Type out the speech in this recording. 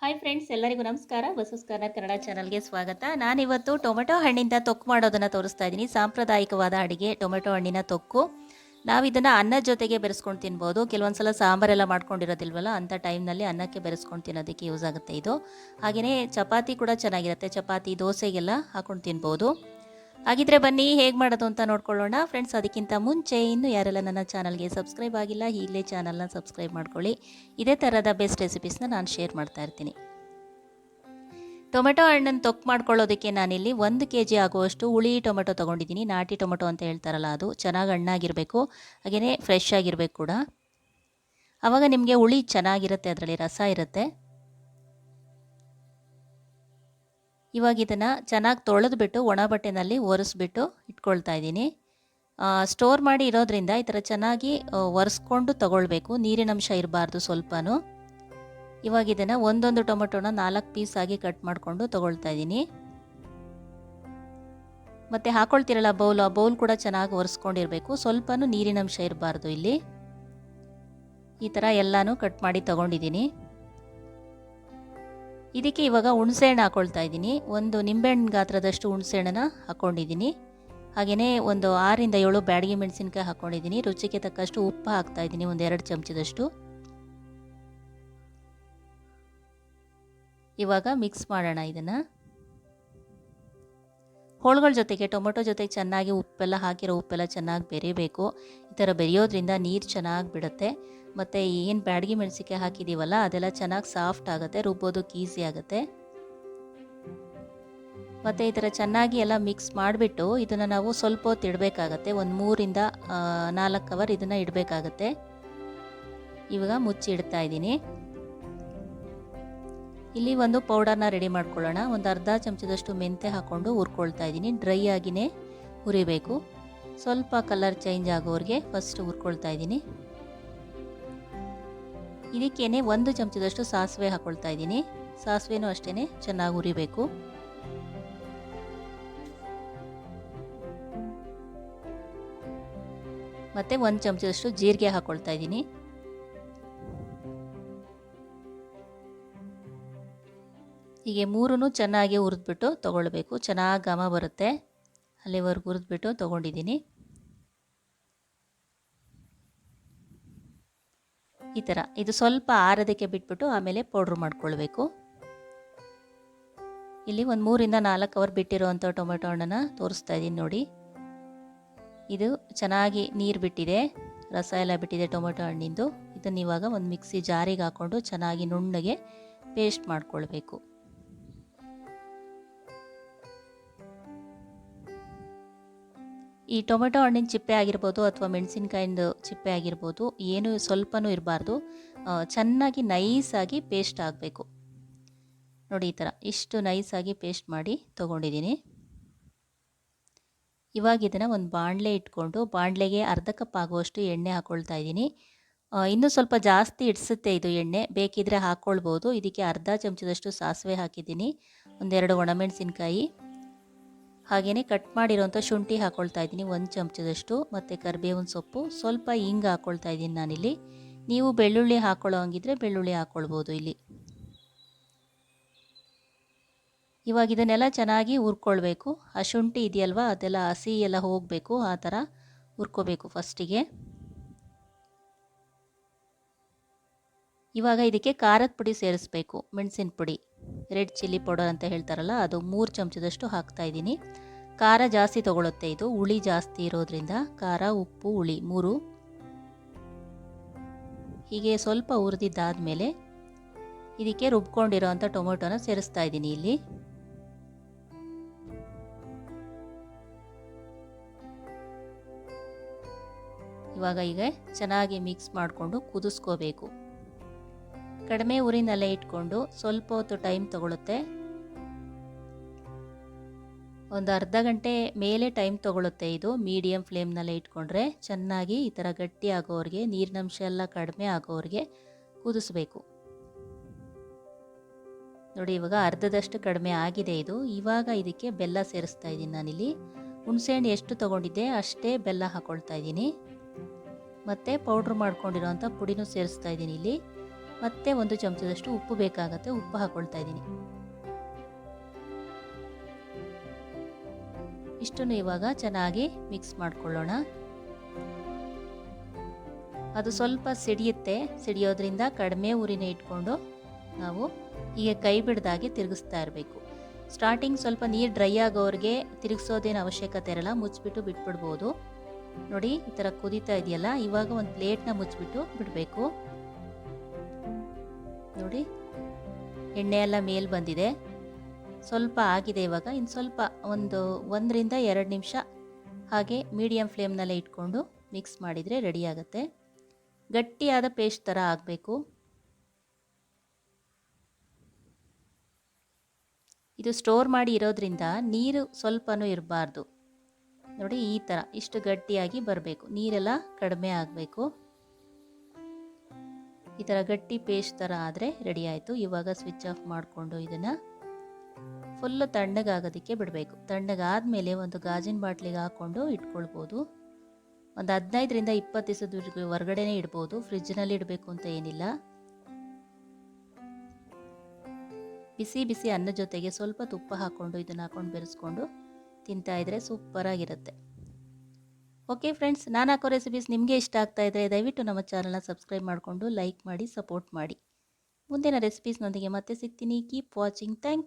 Hi friends ಎಲ್ಲರಿಗೂ ನಮಸ್ಕಾರ. Buses corner Kannada ಚಾನಲ್ಗೆ ಸ್ವಾಗತ. ನಾನಿವತ್ತು ಟೊಮೆಟೊ ಹಣ್ಣಿಂದ ತೊಕ್ಕು ಮಾಡೋದನ್ನು ತೋರಿಸ್ತಾ ಇದ್ದೀನಿ. ಸಾಂಪ್ರದಾಯಿಕವಾದ ಅಡುಗೆ ಟೊಮೆಟೊ ಹಣ್ಣಿನ ತೊಕ್ಕು. ನಾವು ಇದನ್ನು ಅನ್ನದ ಜೊತೆಗೆ ಬೆರೆಸ್ಕೊಂಡು ತಿನ್ಬೋದು. ಕೆಲವೊಂದು ಸಲ ಸಾಂಬಾರೆಲ್ಲ ಮಾಡ್ಕೊಂಡಿರೋದಿಲ್ವಲ್ಲ ಅಂಥ ಟೈಮ್ನಲ್ಲಿ ಅನ್ನಕ್ಕೆ ಬೆರೆಸ್ಕೊಂಡು ತಿನ್ನೋದಕ್ಕೆ ಯೂಸ್ ಆಗುತ್ತೆ ಇದು. ಹಾಗೆಯೇ ಚಪಾತಿ ಕೂಡ ಚೆನ್ನಾಗಿರುತ್ತೆ. ಚಪಾತಿ, ದೋಸೆಗೆಲ್ಲ ಹಾಕೊಂಡು ತಿನ್ಬೋದು. ಹಾಗಿದ್ರೆ ಬನ್ನಿ, ಹೇಗೆ ಮಾಡೋದು ಅಂತ ನೋಡ್ಕೊಳ್ಳೋಣ. ಫ್ರೆಂಡ್ಸ್ ಅದಕ್ಕಿಂತ ಮುಂಚೆ ಇನ್ನು ಯಾರೆಲ್ಲ ನನ್ನ ಚಾನಲ್ಗೆ ಸಬ್ಸ್ಕ್ರೈಬ್ ಆಗಿಲ್ಲ ಈಗಲೇ ಚಾನಲ್ನ ಸಬ್ಸ್ಕ್ರೈಬ್ ಮಾಡ್ಕೊಳ್ಳಿ. ಇದೇ ಥರದ ಬೆಸ್ಟ್ ರೆಸಿಪೀಸ್ನ ನಾನು ಶೇರ್ ಮಾಡ್ತಾ ಇರ್ತೀನಿ. ಟೊಮೆಟೊ ಹಣ್ಣನ್ನು ತೊಕ್ ಮಾಡ್ಕೊಳ್ಳೋದಕ್ಕೆ ನಾನಿಲ್ಲಿ ಒಂದು ಕೆ ಜಿ ಆಗುವಷ್ಟು ಹುಳಿ ಟೊಮೆಟೊ ತೊಗೊಂಡಿದ್ದೀನಿ. ನಾಟಿ ಟೊಮೆಟೊ ಅಂತ ಹೇಳ್ತಾರಲ್ಲ ಅದು. ಚೆನ್ನಾಗಿ ಹಣ್ಣಾಗಿರಬೇಕು. ಹಾಗೆಯೇ ಫ್ರೆಶ್ ಆಗಿರಬೇಕು ಕೂಡ. ಆವಾಗ ನಿಮಗೆ ಹುಳಿ ಚೆನ್ನಾಗಿರುತ್ತೆ, ಅದರಲ್ಲಿ ರಸ ಇರುತ್ತೆ. ಇವಾಗ ಇದನ್ನು ಚೆನ್ನಾಗಿ ತೊಳೆದ್ಬಿಟ್ಟು ಒಣ ಬಟ್ಟೆನಲ್ಲಿ ಒರೆಸ್ಬಿಟ್ಟು ಇಟ್ಕೊಳ್ತಾ ಇದ್ದೀನಿ. ಸ್ಟೋರ್ ಮಾಡಿ ಇರೋದ್ರಿಂದ ಈ ಥರ ಚೆನ್ನಾಗಿ ಒರೆಸ್ಕೊಂಡು ತಗೊಳ್ಬೇಕು. ನೀರಿನಂಶ ಇರಬಾರ್ದು ಸ್ವಲ್ಪನೂ. ಇವಾಗ ಇದನ್ನು ಒಂದೊಂದು ಟೊಮೆಟೊನ ನಾಲ್ಕು ಪೀಸ್ ಆಗಿ ಕಟ್ ಮಾಡಿಕೊಂಡು ತಗೊಳ್ತಾ ಇದ್ದೀನಿ. ಮತ್ತು ಹಾಕೊಳ್ತಿರಲ್ಲ ಬೌಲ್ ಆ ಬೌಲ್ ಕೂಡ ಚೆನ್ನಾಗಿ ಒರೆಸ್ಕೊಂಡಿರಬೇಕು. ಸ್ವಲ್ಪನೂ ನೀರಿನಂಶ ಇರಬಾರ್ದು ಇಲ್ಲಿ. ಈ ಥರ ಎಲ್ಲನೂ ಕಟ್ ಮಾಡಿ ತಗೊಂಡಿದ್ದೀನಿ. ಇದಕ್ಕೆ ಇವಾಗ ಹುಣಸೆಹಣ್ಣು ಹಾಕ್ಕೊಳ್ತಾ ಇದ್ದೀನಿ. ಒಂದು ನಿಂಬೆಹಣ್ಣು ಗಾತ್ರದಷ್ಟು ಹುಣಸೆಹಣ್ಣನ್ನು ಹಾಕ್ಕೊಂಡಿದ್ದೀನಿ ಹಾಗೆಯೇ ಒಂದು ಆರಿಂದ ಏಳು ಬ್ಯಾಡಗಿ ಮೆಣಸಿನ್ಕಾಯಿ ಹಾಕ್ಕೊಂಡಿದ್ದೀನಿ ರುಚಿಗೆ ತಕ್ಕಷ್ಟು ಉಪ್ಪು ಹಾಕ್ತಾ ಇದ್ದೀನಿ, ಒಂದು ಎರಡು ಚಮಚದಷ್ಟು. ಇವಾಗ ಮಿಕ್ಸ್ ಮಾಡೋಣ ಇದನ್ನು. ಹೋಳುಗಳ ಜೊತೆಗೆ ಟೊಮೊಟೊ ಜೊತೆಗೆ ಚೆನ್ನಾಗಿ ಉಪ್ಪೆಲ್ಲ ಹಾಕಿರೋ ಉಪ್ಪೆಲ್ಲ ಚೆನ್ನಾಗಿ ಬೆರೀಬೇಕು. ಈ ಥರ ಬೆರೆಯೋದ್ರಿಂದ ನೀರು ಚೆನ್ನಾಗಿ ಬಿಡುತ್ತೆ. ಮತ್ತು ಏನು ಬ್ಯಾಡಗಿ ಮೆಣಸಿಕಾಯಿ ಹಾಕಿದ್ದೀವಲ್ಲ ಅದೆಲ್ಲ ಚೆನ್ನಾಗಿ ಸಾಫ್ಟ್ ಆಗುತ್ತೆ, ರುಬ್ಬೋದಕ್ಕೆ ಈಸಿ ಆಗುತ್ತೆ. ಮತ್ತು ಈ ಥರ ಚೆನ್ನಾಗಿ ಎಲ್ಲ ಮಿಕ್ಸ್ ಮಾಡಿಬಿಟ್ಟು ಇದನ್ನು ನಾವು ಸ್ವಲ್ಪ ಹೊತ್ತು ಇಡಬೇಕಾಗತ್ತೆ, ಒಂದು ಮೂರಿಂದ ನಾಲ್ಕು ಅವರ್ ಇದನ್ನು ಇಡಬೇಕಾಗತ್ತೆ. ಇವಾಗ ಮುಚ್ಚಿ ಇಡ್ತಾ ಇದ್ದೀನಿ. ಇಲ್ಲಿ ಒಂದು ಪೌಡರ್ನ ರೆಡಿ ಮಾಡ್ಕೊಳ್ಳೋಣ. ಒಂದು ಅರ್ಧ ಚಮಚದಷ್ಟು ಮೆಂತೆ ಹಾಕ್ಕೊಂಡು ಹುರ್ಕೊಳ್ತಾ ಇದ್ದೀನಿ. ಡ್ರೈ ಆಗಿಯೇ ಹುರಿಬೇಕು. ಸ್ವಲ್ಪ ಕಲರ್ ಚೇಂಜ್ ಆಗೋರಿಗೆ ಫಸ್ಟ್ ಹುರ್ಕೊಳ್ತಾ ಇದ್ದೀನಿ. ಇದಕ್ಕೇನೆ ಒಂದು ಚಮಚದಷ್ಟು ಸಾಸಿವೆ ಹಾಕ್ಕೊಳ್ತಾ ಇದ್ದೀನಿ. ಸಾಸಿವೆನೂ ಅಷ್ಟೇ ಚೆನ್ನಾಗಿ ಹುರಿಬೇಕು. ಮತ್ತು ಒಂದು ಚಮಚದಷ್ಟು ಜೀರಿಗೆ ಹಾಕ್ಕೊಳ್ತಾ ಇದ್ದೀನಿ. ಹೀಗೆ ಮೂರೂ ಚೆನ್ನಾಗಿ ಹುರಿದ್ಬಿಟ್ಟು ತೊಗೊಳ್ಬೇಕು. ಚೆನ್ನಾಗಿ ಘಮ ಬರುತ್ತೆ. ಅಲ್ಲಿವರೆಗೂ ಹುರಿದ್ಬಿಟ್ಟು ತೊಗೊಂಡಿದ್ದೀನಿ. ಈ ಥರ. ಇದು ಸ್ವಲ್ಪ ಆರದಕ್ಕೆ ಬಿಟ್ಬಿಟ್ಟು ಆಮೇಲೆ ಪೌಡ್ರ್ ಮಾಡ್ಕೊಳ್ಬೇಕು. ಇಲ್ಲಿ ಒಂದು ಮೂರಿಂದ ನಾಲ್ಕು ಅವರ್ ಬಿಟ್ಟಿರೋವಂಥ ಟೊಮೆಟೊ ಹಣ್ಣನ್ನು ತೋರಿಸ್ತಾ ಇದ್ದೀನಿ ನೋಡಿ. ಇದು ಚೆನ್ನಾಗಿ ನೀರು ಬಿಟ್ಟಿದೆ. ರಸ ಎಲ್ಲ ಬಿಟ್ಟಿದೆ ಟೊಮೆಟೊ ಹಣ್ಣಿಂದು. ಇದನ್ನು ಇವಾಗ ಒಂದು ಮಿಕ್ಸಿ ಜಾರಿಗೆ ಹಾಕ್ಕೊಂಡು ಚೆನ್ನಾಗಿ ನುಣ್ಣಗೆ ಪೇಸ್ಟ್ ಮಾಡ್ಕೊಳ್ಬೇಕು. ಈ ಟೊಮೆಟೊ ಹಣ್ಣಿನ ಚಿಪ್ಪೆ ಆಗಿರ್ಬೋದು ಅಥವಾ ಮೆಣಸಿನ್ಕಾಯಿಂದ ಚಿಪ್ಪೆ ಆಗಿರ್ಬೋದು ಏನು ಸ್ವಲ್ಪನೂ ಇರಬಾರ್ದು. ಚೆನ್ನಾಗಿ ನೈಸಾಗಿ ಪೇಸ್ಟ್ ಆಗಬೇಕು. ನೋಡಿ ಈ ಥರ ಇಷ್ಟು ನೈಸಾಗಿ ಪೇಸ್ಟ್ ಮಾಡಿ ತೊಗೊಂಡಿದ್ದೀನಿ. ಇವಾಗ ಇದನ್ನು ಒಂದು ಬಾಣಲೆ ಇಟ್ಕೊಂಡು ಬಾಣಲೆಗೆ ಅರ್ಧ ಕಪ್ ಆಗುವಷ್ಟು ಎಣ್ಣೆ ಹಾಕ್ಕೊಳ್ತಾ ಇದ್ದೀನಿ. ಇನ್ನೂ ಸ್ವಲ್ಪ ಜಾಸ್ತಿ ಇಡಿಸುತ್ತೆ ಇದು ಎಣ್ಣೆ. ಬೇಕಿದ್ರೆ ಹಾಕ್ಕೊಳ್ಬೋದು ಇದಕ್ಕೆ ಅರ್ಧ ಚಮಚದಷ್ಟು ಸಾಸಿವೆ ಹಾಕಿದ್ದೀನಿ. ಒಂದೆರಡು ಒಣಮೆಣಸಿನ್ಕಾಯಿ ಹಾಗೆಯೇ ಕಟ್ ಮಾಡಿರೋಂಥ ಶುಂಠಿ ಹಾಕ್ಕೊಳ್ತಾ ಇದ್ದೀನಿ, ಒಂದು ಚಮಚದಷ್ಟು. ಮತ್ತು ಕರಿಬೇವಿನ ಸೊಪ್ಪು, ಸ್ವಲ್ಪ ಹಿಂಗೆ ಹಾಕ್ಕೊಳ್ತಾ ಇದ್ದೀನಿ ನಾನಿಲ್ಲಿ. ನೀವು ಬೆಳ್ಳುಳ್ಳಿ ಹಾಕ್ಕೊಳ್ಳೋ ಹಂಗಿದ್ರೆ ಬೆಳ್ಳುಳ್ಳಿ ಹಾಕ್ಕೊಳ್ಬೋದು ಇಲ್ಲಿ. ಇವಾಗ ಇದನ್ನೆಲ್ಲ ಚೆನ್ನಾಗಿ ಹುರ್ಕೊಳ್ಬೇಕು. ಆ ಶುಂಠಿ ಇದೆಯಲ್ವ, ಅದೆಲ್ಲ ಹಸಿ ಎಲ್ಲ ಹೋಗಬೇಕು, ಆ ಥರ ಹುರ್ಕೋಬೇಕು ಫಸ್ಟಿಗೆ. ಇವಾಗ ಇದಕ್ಕೆ ಖಾರದ ಪುಡಿ ಸೇರಿಸ್ಬೇಕು, ಮೆಣಸಿನ ಪುಡಿ. ರೆಡ್ ಚಿಲ್ಲಿ ಪೌಡರ್ ಅಂತ ಹೇಳ್ತಾರಲ್ಲ, ಅದು ಮೂರು ಚಮಚದಷ್ಟು ಹಾಕ್ತಾಯಿದ್ದೀನಿ ಖಾರ ಜಾಸ್ತಿ ತೊಗೊಳುತ್ತೆ ಇದು, ಹುಳಿ ಜಾಸ್ತಿ ಇರೋದ್ರಿಂದ. ಖಾರ, ಉಪ್ಪು, ಹುಳಿ ಮೂರು. ಹೀಗೆ ಸ್ವಲ್ಪ ಹುರಿದಿದ್ದಾದಮೇಲೆ ಇದಕ್ಕೆ ರುಬ್ಕೊಂಡಿರೋ ಅಂಥ ಟೊಮೊಟೊನ ಸೇರಿಸ್ತಾ ಇದ್ದೀನಿ ಇಲ್ಲಿ. ಇವಾಗ ಈಗ ಚೆನ್ನಾಗಿ ಮಿಕ್ಸ್ ಮಾಡಿಕೊಂಡು ಕುದಿಸ್ಕೋಬೇಕು. ಕಡಿಮೆ ಉರಿನಲ್ಲೇ ಇಟ್ಕೊಂಡು ಸ್ವಲ್ಪ ಹೊತ್ತು ಟೈಮ್ ತಗೊಳುತ್ತೆ. ಒಂದು ಅರ್ಧ ಗಂಟೆ ಮೇಲೆ ಟೈಮ್ ತಗೊಳುತ್ತೆ ಇದು ಮೀಡಿಯಮ್ ಫ್ಲೇಮ್ನಲ್ಲೇ ಇಟ್ಕೊಂಡ್ರೆ ಚೆನ್ನಾಗಿ ಈ ಥರ ಗಟ್ಟಿ ಆಗೋರಿಗೆ ನೀರಿನಂಶ ಎಲ್ಲ ಕಡಿಮೆ ಆಗೋರಿಗೆ ಕುದಿಸ್ಬೇಕು. ನೋಡಿ, ಇವಾಗ ಅರ್ಧದಷ್ಟು ಕಡಿಮೆ ಆಗಿದೆ ಇದು. ಇವಾಗ ಇದಕ್ಕೆ ಬೆಲ್ಲ ಸೇರಿಸ್ತಾ ಇದ್ದೀನಿ ನಾನಿಲ್ಲಿ. ಹುಣಸೆಹಣ್ಣು ಎಷ್ಟು ತೊಗೊಂಡಿದ್ದೆ ಅಷ್ಟೇ ಬೆಲ್ಲ ಹಾಕ್ಕೊಳ್ತಾ ಇದ್ದೀನಿ. ಮತ್ತು ಪೌಡ್ರ್ ಮಾಡ್ಕೊಂಡಿರೋಂಥ ಪುಡಿನೂ ಸೇರಿಸ್ತಾ ಇದ್ದೀನಿ ಇಲ್ಲಿ. ಮತ್ತೆ ಒಂದು ಚಮಚದಷ್ಟು ಉಪ್ಪು ಬೇಕಾಗುತ್ತೆ, ಉಪ್ಪು ಹಾಕೊಳ್ತಾ ಇದ್ದೀನಿ. ಇಷ್ಟನ್ನು ಇವಾಗ ಚೆನ್ನಾಗಿ ಮಿಕ್ಸ್ ಮಾಡ್ಕೊಳ್ಳೋಣ. ಅದು ಸ್ವಲ್ಪ ಸಿಡಿಯುತ್ತೆ, ಸಿಡಿಯೋದ್ರಿಂದ ಕಡಿಮೆ ಉರಿನ ಇಟ್ಕೊಂಡು ನಾವು ಹೀಗೆ ಕೈ ಬಿಡ್ದಾಗೆ ತಿರುಗಿಸ್ತಾ ಇರಬೇಕು. ಸ್ಟಾರ್ಟಿಂಗ್ ಸ್ವಲ್ಪ ನೀರು ಡ್ರೈ ಆಗೋರಿಗೆ ತಿರುಗಿಸೋದೇನು ಅವಶ್ಯಕತೆ ಇರಲ್ಲ, ಮುಚ್ಚಿಬಿಟ್ಟು ಬಿಟ್ಬಿಡ್ಬೋದು. ನೋಡಿ, ಈ ಥರ ಕುದೀತಾ ಇದೆಯಲ್ಲ, ಇವಾಗ ಒಂದು ಪ್ಲೇಟ್ನ ಮುಚ್ಚಿಬಿಟ್ಟು ಬಿಡಬೇಕು. ನೋಡಿ. ಎಣ್ಣೆ ಎಲ್ಲ ಮೇಲೆ ಬಂದಿದೆ. ಸ್ವಲ್ಪ ಆಗಿದೆ ಇವಾಗ. ಇನ್ನು ಸ್ವಲ್ಪ ಒಂದು ಒಂದರಿಂದ ಎರಡು ನಿಮಿಷ ಹಾಗೆ ಮೀಡಿಯಮ್ ಫ್ಲೇಮ್ನಲ್ಲೇ ಇಟ್ಕೊಂಡು ಮಿಕ್ಸ್ ಮಾಡಿದರೆ ರೆಡಿ ಆಗುತ್ತೆ. ಗಟ್ಟಿಯಾದ ಪೇಸ್ಟ್ ಥರ ಆಗಬೇಕು. ಇದು ಸ್ಟೋರ್ ಮಾಡಿ ಇರೋದ್ರಿಂದ ನೀರು ಸ್ವಲ್ಪನೂ ಇರಬಾರ್ದು. ನೋಡಿ ಈ ಥರ ಇಷ್ಟು ಗಟ್ಟಿಯಾಗಿ ಬರಬೇಕು. ನೀರೆಲ್ಲ ಕಡಿಮೆ ಆಗಬೇಕು. ಈ ಥರ ಗಟ್ಟಿ ಪೇಸ್ಟ್ ಥರ ಆದರೆ ರೆಡಿ ಆಯಿತು. ಇವಾಗ ಸ್ವಿಚ್ ಆಫ್ ಮಾಡಿಕೊಂಡು ಇದನ್ನು ಫುಲ್ಲು ತಣ್ಣಗಾಗೋದಕ್ಕೆ ಬಿಡಬೇಕು. ತಣ್ಣಗಾದಮೇಲೆ ಒಂದು ಗಾಜಿನ ಬಾಟ್ಲಿಗೆ ಹಾಕ್ಕೊಂಡು ಇಟ್ಕೊಳ್ಬೋದು. ಒಂದು ಹದಿನೈದರಿಂದ ಇಪ್ಪತ್ತು ದಿವಸದವರೆಗೂ ಹೊರಗಡೆನೇ ಇಡ್ಬೋದು. ಫ್ರಿಜ್ನಲ್ಲಿ ಇಡಬೇಕು ಅಂತ ಏನಿಲ್ಲ. ಬಿಸಿ ಬಿಸಿ ಅನ್ನ ಜೊತೆಗೆ ಸ್ವಲ್ಪ ತುಪ್ಪ ಹಾಕ್ಕೊಂಡು ಇದನ್ನು ಹಾಕ್ಕೊಂಡು ಬೆರೆಸ್ಕೊಂಡು ತಿಂತಾಯಿದ್ರೆ ಸೂಪರಾಗಿರುತ್ತೆ. ಓಕೆ ಫ್ರೆಂಡ್ಸ್ ನಾನು ಹಾಕೋ ರೆಸಿಪೀಸ್ ನಿಮಗೆ ಇಷ್ಟ ಆಗ್ತಾ ಇದ್ದರೆ ದಯವಿಟ್ಟು ನಮ್ಮ ಚಾನಲ್ನ ಸಬ್ಸ್ಕ್ರೈಬ್ ಮಾಡಿಕೊಂಡು ಲೈಕ್ ಮಾಡಿ ಸಪೋರ್ಟ್ ಮಾಡಿ. ಮುಂದಿನ ರೆಸಿಪೀಸ್ನೊಂದಿಗೆ ಮತ್ತೆ ಸಿಗ್ತೀನಿ. Keep watching thank you